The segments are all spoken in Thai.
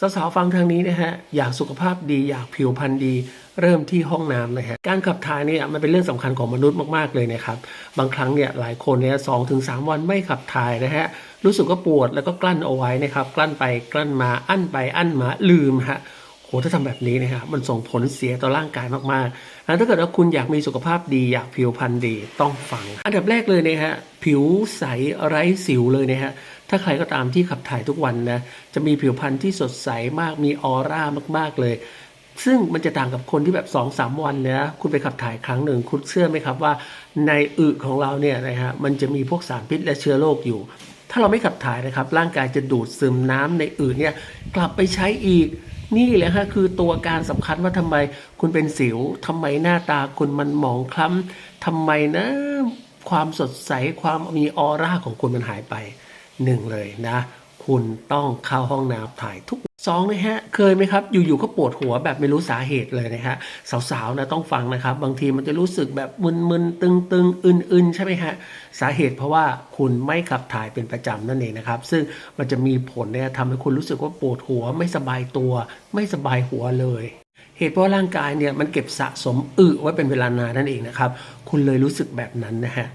สาวๆฟังทางนี้นะฮะอยากสุขภาพดีอยากผิวพรรณดี เริ่มที่ห้องน้ำเลยฮะการขับถ่ายเนี่ยมันเป็นเรื่องสำคัญของมนุษย์มากๆเลยนะครับบางครั้งเนี่ยหลายคนเนี่ยสองถึงสามวันไม่ขับถ่ายนะฮะรู้สึกว่าปวดแล้วก็กลั้นเอาไว้นะครับกลั้นไปกลั้นมาอั้นไปอั้นมาลืมฮะ โหถ้าทำแบบนี้นะฮะมันส่งผลเสียต่อร่างกายมากๆแล้วถ้าเกิดว่าคุณอยากมีสุขภาพดีอยากผิวพรรณดีต้องฟัง อันดับแรกเลยนะฮะผิวใสไร้สิวเลยนะฮะถ้าใครก็ตามที่ขับถ่ายทุกวันนะจะมีผิวพรรณที่สดใสมากมีออร่ามากๆเลยซึ่งมันจะต่างกับคนที่แบบ2อสวันเนี่ยนะคุณไปขับถ่ายครั้งหนึ่ง คุณเชื่อไหมครับว่าในอึของเราเนี่ยนะฮะมันจะมีพวกสารพิษและเชื้อโรคอยู่ ถ้าเราไม่ขับถ่ายนะครับ ร่างกายจะดูดซึมน้ำในอึเนี่ยกลับไปใช้อีก นี่แหละฮะคือตัวการสำคัญว่าทำไมคุณเป็นสิวทำไมหน้าตาคุณมันหมองคล้ำทำไมนะความสดใสความมีออร่าของคุณมันหายไปหนึ่งเลยนะ คุณต้องเข้าห้องน้ำถ่ายทุกสองนะฮะเคยไหมครับ อยู่ๆก็ปวดหัวแบบไม่รู้สาเหตุเลยนะฮะสาวๆนะต้องฟังนะครับ บางทีมันจะรู้สึกแบบมึนๆตึงๆอึนๆใช่ไหมฮะสาเหตุเพราะว่าคุณไม่ขับถ่ายเป็นประจำนั่นเองนะครับ ซึ่งมันจะมีผลเนี่ยทำให้คุณรู้สึกว่าปวดหัวไม่สบายตัว ไม่สบายหัวเลยเหตุเพราะร่างกายเนี่ยมันเก็บสะสมอึไว้เป็นเวลานานนั่นเองนะครับ คุณเลยรู้สึกแบบนั้นนะฮะ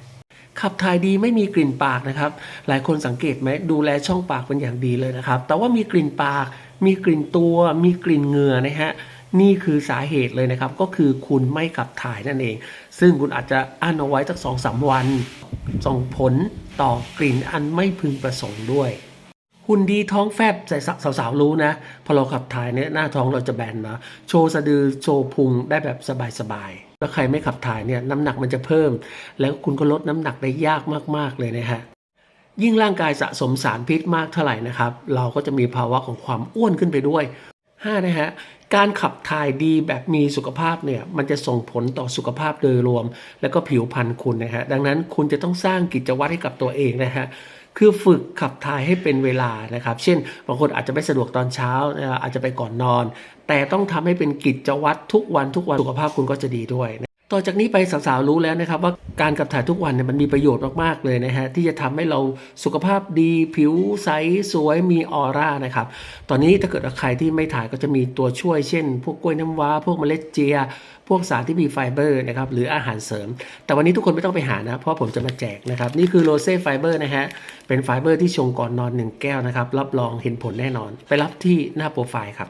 ขับถ่ายดีไม่มีกลิ่นปากนะครับ หลายคนสังเกตไหมดูแลช่องปากเป็นอย่างดีเลยนะครับ แต่ว่ามีกลิ่นปาก มีกลิ่นตัว มีกลิ่นเหงื่อนะฮะนี่คือสาเหตุเลยนะครับ ก็คือคุณไม่ขับถ่ายนั่นเอง ซึ่งคุณอาจจะอั้นเอาไว้สักสองสามวัน ส่งผลต่อกลิ่นอันไม่พึงประสงค์ด้วยหุ่นดีท้องแฟบใส่สาวๆรู้นะ พอเราขับถ่ายเนี่ยหน้าท้องเราจะแบนนะ โชว์สะดือโชว์พุงได้แบบสบายๆ แล้วใครไม่ขับถ่ายเนี่ยน้ำหนักมันจะเพิ่ม แล้วคุณก็ลดน้ำหนักได้ยากมากๆเลยนะฮะยิ่งร่างกายสะสมสารพิษมากเท่าไหร่นะครับ เราก็จะมีภาวะของความอ้วนขึ้นไปด้วย 5. นะฮะการขับถ่ายดีแบบมีสุขภาพเนี่ยมันจะส่งผลต่อสุขภาพโดยรวม แล้วก็ผิวพรรณคุณนะฮะดังนั้นคุณจะต้องสร้างกิจวัตรให้กับตัวเองนะฮะ คือฝึกขับถ่ายให้เป็นเวลานะครับ เช่น บางคนอาจจะไม่สะดวกตอนเช้า อาจจะไปก่อนนอน แต่ต้องทำให้เป็นกิจวัตรทุกวันทุกวันสุขภาพคุณก็จะดีด้วย ต่อจากนี้ไปสาวๆรู้แล้วนะครับ ว่าการขับถ่ายทุกวันเนี่ยมันมีประโยชน์มากๆเลยนะฮะที่จะทำให้เราสุขภาพดีผิวใสสวยมีออร่านะครับ ตอนนี้ถ้าเกิดว่าใครที่ไม่ถ่ายก็จะมีตัวช่วยเช่น พวกกล้วยน้ำว้า พวกเมล็ดเจีย พวกสารที่มีไฟเบอร์นะครับหรืออาหารเสริม แต่วันนี้ทุกคนไม่ต้องไปหานะ เพราะผมจะมาแจกนะครับ นี่คือโรเซ่ไฟเบอร์นะฮะเป็นไฟเบอร์ที่ชงก่อนนอนหนึ่งแก้วนะครับรับรองเห็นผลแน่นอน ไปรับที่หน้าโปรไฟล์ครับ